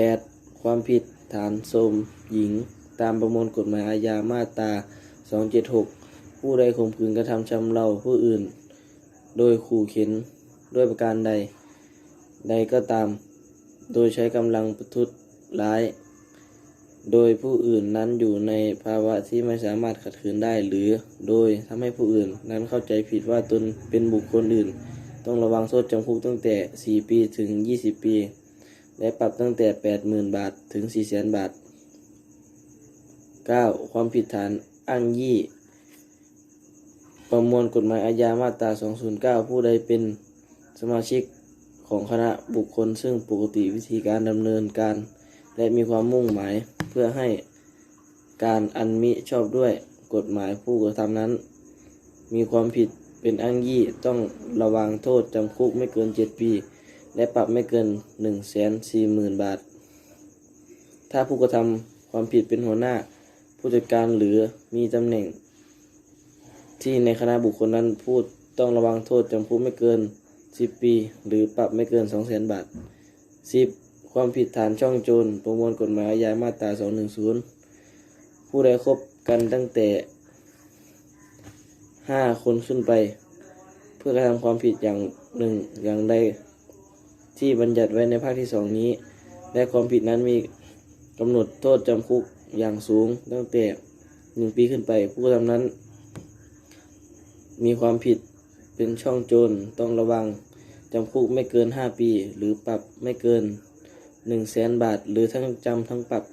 8. ความผิดฐานโสมหญิง ตามประมวลกฎหมายอาญามาตรา 276 ผู้ใดข่มขืนกระทำชำเราผู้อื่น โดยขู่เข็นด้วยประการใด ใดก็ตาม โดยใช้กำลังประทุษร้าย โดยผู้อื่นนั้นอยู่ในภาวะที่ไม่สามารถขัดขืนได้ หรือโดยทำให้ผู้อื่นนั้นเข้าใจผิดว่าตนเป็นบุคคลอื่น ต้องระวังโทษจำคุกตั้งแต่ 4 ปีถึง 20 ปี และปรับตั้งแต่ 80,000 บาทถึง 400,000 บาท 9. ความผิดฐานอ้างยี่ ประมวลกฎหมายอาญามาตรา 209 ผู้ใดเป็นสมาชิกของคณะบุคคล ซึ่งปกติวิธีการดำเนินการ และมีความมุ่งหมายเพื่อให้การอันมิชอบด้วยกฎหมายผู้กระทำนั้น มีความผิดเป็นอ้างยี่ต้องระวังโทษจำคุกไม่เกิน 7 ปี และปรับไม่เกิน1 4 0 0 0 0บาท ถ้าผู้กระทำความผิดเป็นหัวหน้า ผู้จัดการหรือมีตำแหน่ง ที่ในคณะบุคคลนั้นพูดต้องระวังโทษจำคุกไม่เกิน 10 ปี หรือปรับไม่เกิน 2 0 0 0 0 0บาท 10. ความผิดฐานช่องโจรประมวลกฎหมายอาญามาตรา 210 ผู้ใดคบกันตั้งแต่ 5 คนขึ้นไป เพื่อกระทำความผิดอย่างหนึ่งอย่างใด ที่บัญญัติไว้ในภาคที่สองนี้ และความผิดนั้นมีกำหนดโทษจำคุกอย่างสูงตั้งแต่หนึ่งปีขึ้นไป ผู้กระทำนั้น มีความผิดเป็นช่องโจรต้องระวังจำคุกไม่เกิน 5 ปี หรือปรับไม่เกิน 1 0 0 0 0แสนบาท หรือทั้งจำทั้งปรับ